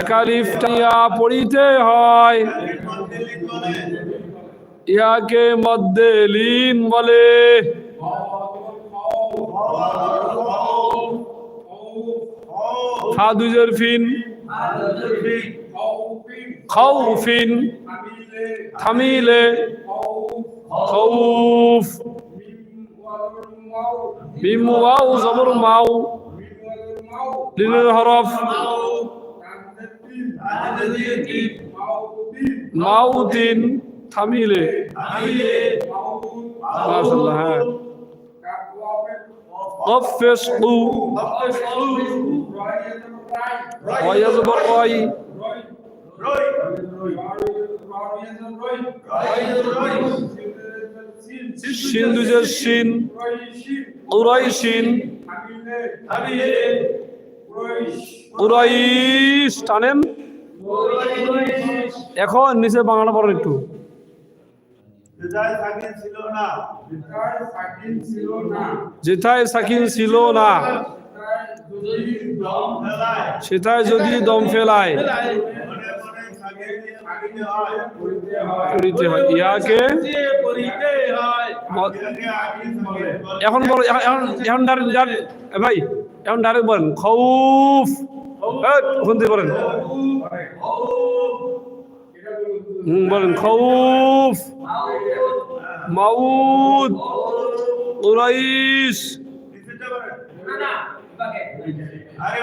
একালিফ টাইয়া পড়িতে হয়। ইহাকে মধ্যে লীন বলে। ফাদুজের ফিন। খাউফিন থামিলে। খাউফ মিম ওয়াও জবর মাও লিলুল হরফ মাউদিন থামিলে মাশাআল্লাহ হ্যাঁ কফেস কু রয়াজ বকয় সিন দুজের সিন উরাই সিন টানেন। এখন নিচে বাংলা পড়েন একটু। যেথায় সাকিন ছিল না। সেথায় যদি দম ফেলায়। করিতে হয়। ইয়াকে এখন বলো এখন এখন- ভাই। এখন ডাইরেক্ট বলেন খৌফ। শুনতে বলেন বলেন খৌফ। মাউদ। উরাইশ আরে